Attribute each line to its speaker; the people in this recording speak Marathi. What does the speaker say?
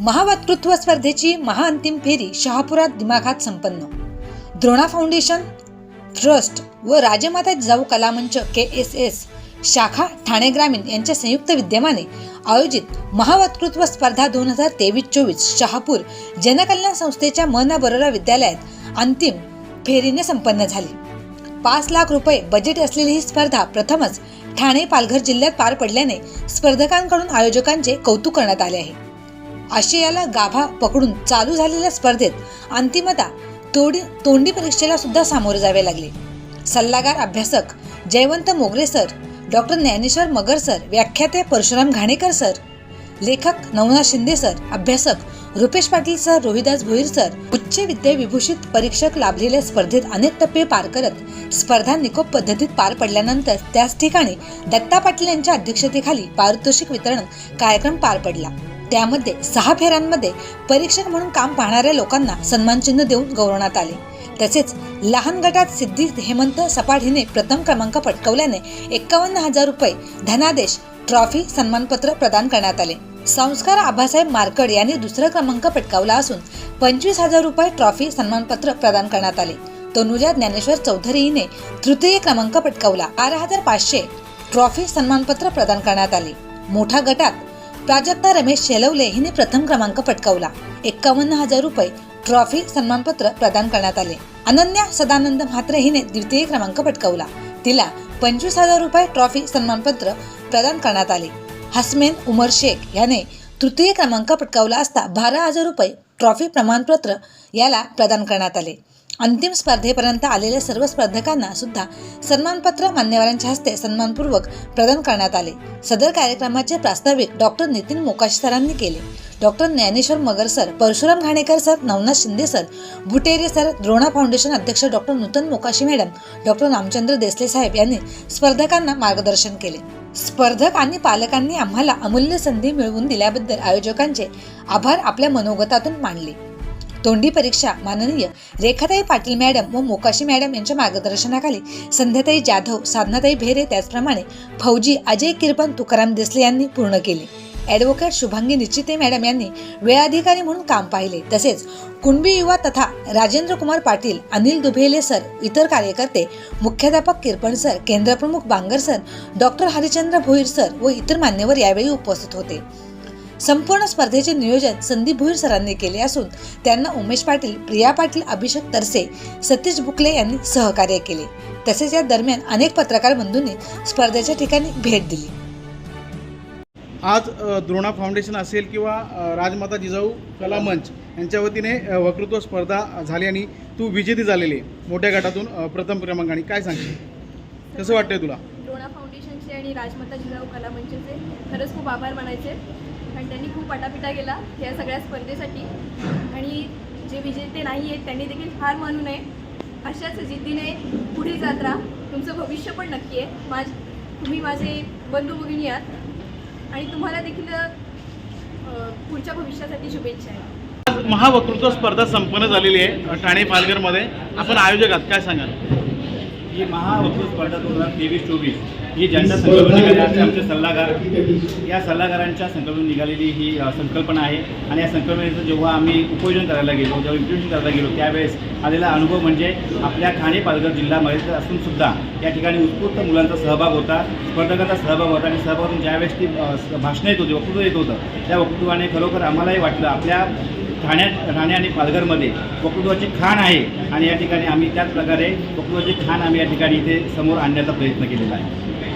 Speaker 1: महावक्तृत्व स्पर्धेची महाअंतिम फेरी शहापुरात दिमाखात संपन्न. द्रोणा फाउंडेशन ट्रस्ट व राजमाता जाऊ कलामंच के एस एस शाखा ठाणे ग्रामीण यांच्या संयुक्त विद्यमाने आयोजित महावक्तृत्व स्पर्धा दोन हजार तेवीस चोवीस शहापूर जनकल्याण संस्थेच्या मना बरोरा विद्यालयात अंतिम फेरीने संपन्न झाली. पाच लाख रुपये बजेट असलेली ही स्पर्धा प्रथमच ठाणे पालघर जिल्ह्यात पार पडल्याने स्पर्धकांकडून आयोजकांचे कौतुक करण्यात आले आहे. आशियाला गाभा पकडून चालू झालेल्या स्पर्धेत अंतिमता तोडी तोंडी परीक्षेला सुद्धा सामोरे जावे लागले. सल्लागार अभ्यासक Jaywant Mogre sir doctor Dnyaneshwar Magar sir व्याख्याते परशुराम घाणेकर सर लेखक नवनाथ शिंदे सर अभ्यासक रुपेश पाटील सर रोहिदास भोईर सर उच्च विद्याविभूषित परीक्षक लाभलेल्या स्पर्धेत अनेक टप्पे पार करत स्पर्धा निकोप पद्धतीत पार पडल्यानंतर त्याच ठिकाणी दत्ता पाटील यांच्या अध्यक्षतेखाली पारितोषिक वितरण कार्यक्रम पार पडला. त्यामध्ये सहा फेऱ्यांमध्ये परीक्षक म्हणून काम पाहणाऱ्या लोकांना सन्मानचिन्ह देऊन गौरवण्यात आले. तसेच लहान गटात सिद्धी हेमंत सपाट हिने प्रथम क्रमांक पटकवल्याने एक्कावन्न हजार रुपये धनादेश ट्रॉफी सन्मानपत्र प्रदान करण्यात आले. संस्कार आबासाहेब मार्कड यांनी दुसरा क्रमांक पटकावला असून पंचवीस हजार रुपये ट्रॉफी सन्मानपत्र प्रदान करण्यात आले. तनुजा ज्ञानेश्वर चौधरी हिने तृतीय क्रमांक पटकावला. बारा हजार पाचशे ट्रॉफी सन्मानपत्र प्रदान करण्यात आले. मोठ्या गटात प्राजक्ता रमेश शेलवले हिने प्रथम क्रमांक पटकावला. एक्कावन्न हजार रुपये ट्रॉफी सन्मानपत्र प्रदान करण्यात आले. अनन्या सदानंद म्हात्रे हिने द्वितीय क्रमांक पटकावला. तिला पंचवीस हजार रुपये ट्रॉफी सन्मानपत्र प्रदान करण्यात आले. हसमेन उमर शेख याने तृतीय क्रमांक पटकावला असता बारा हजार रुपये ट्रॉफी प्रमाणपत्र याला प्रदान करण्यात आले. अंतिम स्पर्धेपर्यंत आलेल्या सर्व स्पर्धकांना सुद्धा सन्मानपत्र मान्यवरांच्या हस्ते सन्मानपूर्वक प्रदान करण्यात आले. सदर कार्यक्रमाचे प्रास्ताविक डॉक्टर नितीन मोकाशी सरांनी केले. Doctor Dnyaneshwar Magar sir Parshuram Ghanekar sir Navnath Shinde sir Bhutere sir Drona foundation अध्यक्ष doctor Nutan Mokashi madam doctor Ramchandra Desale साहेब यांनी स्पर्धकांना मार्गदर्शन केले. स्पर्धक आणि पालकांनी आम्हाला अमूल्य संधी मिळवून दिल्याबद्दल आयोजकांचे आभार आपल्या मनोगतातून मांडले तोंडी परीक्षा माननीय रेखाताई पाटील मॅडम व मोकाशी मॅडम यांच्या मार्गदर्शनाखाली संध्याताई जाधव साधनाताई भेरे त्याचप्रमाणे फौजी अजय किरपन तुकाराम देसले यांनी पूर्ण केले. ॲडव्होकेट शुभांगी निश्चिते मॅडम यांनी वेळाधिकारी म्हणून काम पाहिले. तसेच कुणबी युवा तथा राजेंद्र कुमार पाटील अनिल दुभेले सर इतर कार्यकर्ते मुख्याध्यापक Kirpan sir केंद्रप्रमुख Bangar sir doctor Harichandra Bhoir sir व इतर मान्यवर यावेळी उपस्थित होते. संपूर्ण स्पर्धेचे नियोजन संदीप भोईर सरांनी केले असून त्यांना उमेश पाटील प्रिया पाटील अभिषेक तरसे सतीश बुकले यांनी सहकार्य केले. तसेच या दरम्यान अनेक पत्रकार बंधूंनी स्पर्धेच्या ठिकाणी भेट दिली.
Speaker 2: आज द्रोणा फाउंडेशन असेल किंवा राजमाता जिजाऊ कला मंच यांच्या वतीने वक्तृत्व स्पर्धा झाली आणि तू विजेती झालेली मोठ्या गटातून प्रथम क्रमांकाने काय सांगशील? कसं वाटतंय तुला?
Speaker 3: द्रोणा फाउंडेशनचे आणि राजमाता जिजाऊ कला मंचचे खरंच खूप आभार मानायचे. कारण त्यांनी खूप आटापिटा केला या सगळ्या स्पर्धेसाठी. आणि जे विजेते नाही आहेत त्यांनी देखील हार मानू नये. अशाच जिद्दीने पुढे जात राहा. तुमचं भविष्य पण नक्की आहे. माझ तुम्ही माझे बंधू भगिनी आहात. आणि तुम्हाला देखील पुढच्या भविष्यासाठी शुभेच्छा आहे.
Speaker 2: आज महावक्तृत्व स्पर्धा संपन्न झालेली आहे ठाणे पालघरमध्ये. आपण आयोजक आहात काय सांगाल?
Speaker 4: ही महावक्तृत्व स्पर्धा दोन हजार तेवीस चोवीस. ही ज्यांच्या संकल्पना निघाल्या असे आमचे सल्लागार. या सल्लागारांच्या संकल्पना निघालेली ही संकल्पना आहे. आणि या संकल्पनेचं जेव्हा आम्ही उपयोजन करायला गेलो जेव्हा इम्प्लिमेंटेशन करायला गेलो त्यावेळेस आलेला अनुभव म्हणजे आपल्या ठाणे पालघर जिल्ह्यामध्ये असून सुद्धा या ठिकाणी उत्स्फूर्त मुलांचा सहभाग होता स्पर्धकांचा सहभाग होता. आणि सहभागातून ज्यावेळेस ती भाषणं येत होती वक्तृत्व येत होतं त्या वक्तृत्वाने खरोखर आम्हालाही वाटलं आपल्या ठाण्यात ठाणे आणि पालघरमध्ये वक्तृत्वाची खाण आहे आणि या ठिकाणी आम्ही त्याच प्रकारे वक्तृत्वाची खाण आम्ही या ठिकाणी इथे समोर आणण्याचा प्रयत्न केलेला आहे.